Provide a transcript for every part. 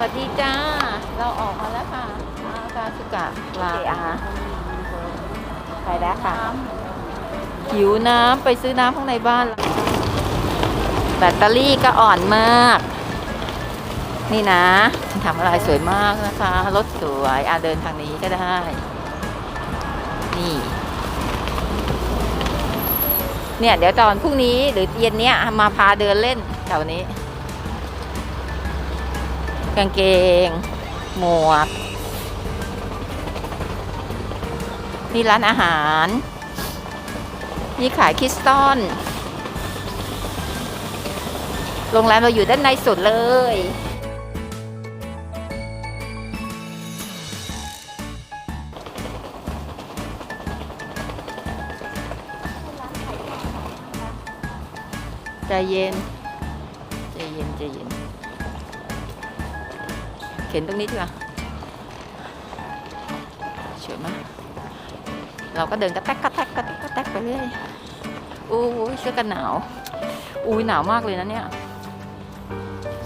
สวัสดีจ้า เราออกมาแล้วค่ะอากาสุกะลาอาไปแล้วค่ะ หิวน้ำไปซื้อน้ำข้างในบ้านแล้วแบตเตอรี่ก็อ่อนมาก นี่นะทำอะไรสวยมากนะคะ รถสวยอาเดินทางนี้ก็ได้ นี่ เนี่ย เดี๋ยวตอนพรุ่งนี้หรือเย็นเนี้ยมาพาเดินเล่นแถวนี้ กางเกง หมวกนี่ร้านอาหารนี่ขายคริสตัลโรงแรมเราอยู่ด้านในสุดเลยใจเย็นใจเย็นใจเย็น เข็นตรงนี้ดีกว่าสวยมากเราก็เดินกระแทกกระแทกกระแทกกระแทกไปเรื่อยอู้เสื้อกันหนาวอุ้ยหนาวมากเลยนะเนี่ย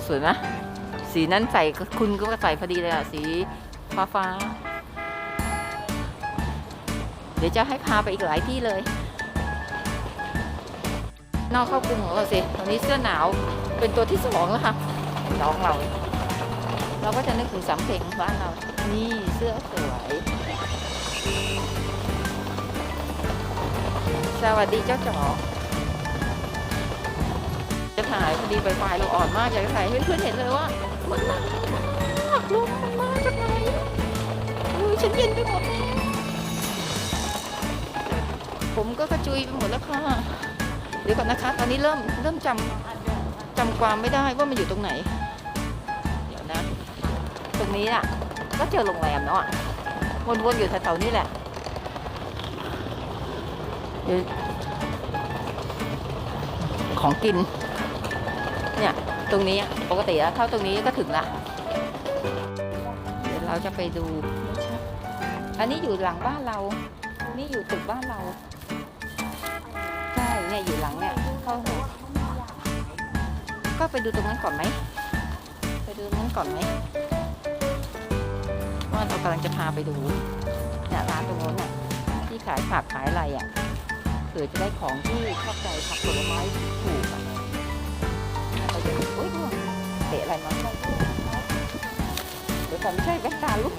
สวยไหมสีนั้นใส่คุณก็ใส่พอดีเลยอะสีฟ้าฟ้าๆเดี๋ยวจะให้พาไปอีกหลายที่เลย นอกเข้ากรุงของเราสิตอนนี้เสื้อหนาวเป็นตัวที่สองแล้วค่ะน้องเรา เราก็จะนึกถึงสำเพ็งบ้านเรา นี่เสื้อสวย สวัสดีเจ้าจ๋อจะถ่ายพอดีไฟเราอ่อนมากอยากจะถ่ายให้เพื่อนเห็นเลยว่า มันหนาวมากลมมันมาจากไหนอุ้ฉันเย็นไปหมดเลยผมก็กระจุยไปหมดแล้วค่ะ เดี๋ยวก่อนนะคะ ตอนนี้เริ่มเริ่มจำจำความไม่ได้ว่ามันอยู่ตรงไหน ตรงนี้อะ ก็เจอโรงแรมเนาะวนๆอยู่แถวๆนี้แหละของกิน เนี่ย ตรงนี้ปกติแล้วเข้าตรงนี้ก็ถึงละเดี๋ยวเราจะไปดู อันนี้อยู่หลังบ้านเรา นี่อยู่ตึกบ้านเราใช่เนี่ยอยู่หลังเนี่ยเข้าก็ไปดูตรงนั้นก่อนไหมไปดูตรงนั้นก่อนไหม เรากำลังจะพาไปดูเนี่ยร้านตรงโน้นน่ะที่ขายผักขายอะไรอะเผื่อจะได้ของที่ชอบใจผักผลไม้ถูกอะเราจะโอ๊ยเตะอะไรมาเดี๋ยวก่อนไม่ใช่แว่นตาลูก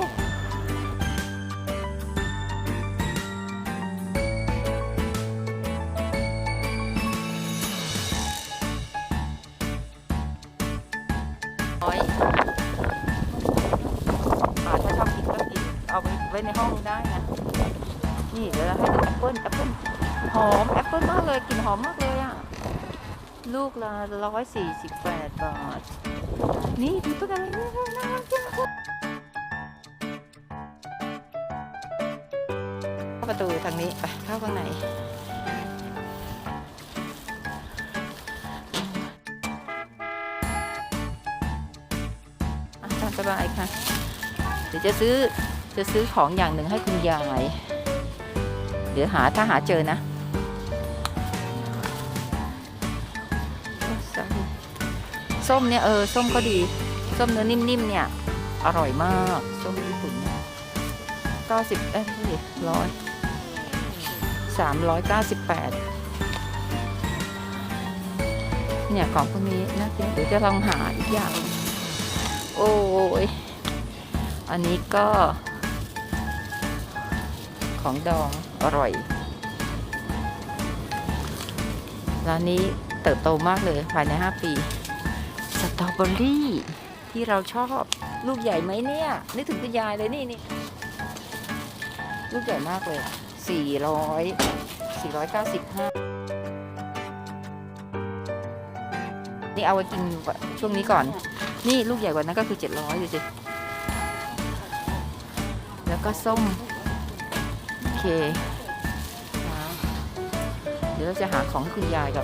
น้อย เอาไว้ไว้ในห้องได้นะ นี่เดี๋ยวเราให้ดูแอปเปิ้ลแอปเปิ้ลหอมแอปเปิ้ลมากเลยกลิ่นหอมมากเลยอะลูกละร้อยสี่สิบแปดบาท นี่ดูตัวกันเลยน่ารักจังเข้าประตูทางนี้ไปเข้าข้างในอะตามสบายค่ะ เดี๋ยวจะซื้อ จะซื้อของอย่างหนึ่งให้คุณยาย เดี๋ยวหาถ้าหาเจอนะส้มเนี่ยเออส้มก็ดี ส้มเนื้อนิ่มๆเนี่ย อร่อยมากส้มญี่ปุ่นเนี่ยเก้าสิบเอ้ยร้อยสามร้อยเก้าสิบแปดเนี่ยของพวกนี้นะเดี๋ยวจะลองหาอีกอย่าง โอ้ยอันนี้ก็ ของดองอร่อย ร้านนี้เติบโตมากเลยภายใน 5 ปี สตรอเบอรี่ที่เราชอบลูกใหญ่ไหมเนี่ย นึกถึงคุณยายเลยนี่นี่ลูกใหญ่มากเลยอะ400 495นี่เอาไว้กินช่วงนี้ก่อน นี่ลูกใหญ่กว่านั้นก็คือ700ดูสิ แล้วก็ส้ม เคเดี๋ยวเราจะหาของคุณยายกับ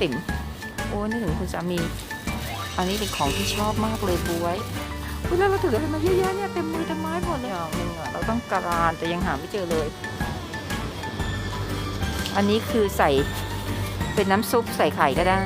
ติ๋มโอ้นี่ถึงคุณสามี อันนี้เป็นของที่ชอบมากเลยบวยอุ๊ยแล้วเราถืออะไรมาเยอะแยะเนี่ยเต็มมือเต็มไม้หมดเลยอย่างหนึ่งอะเราต้องการานแต่ยังหาไม่เจอเลย อันนี้คือใส่เป็นน้ำซุปใส่ไข่ก็ได้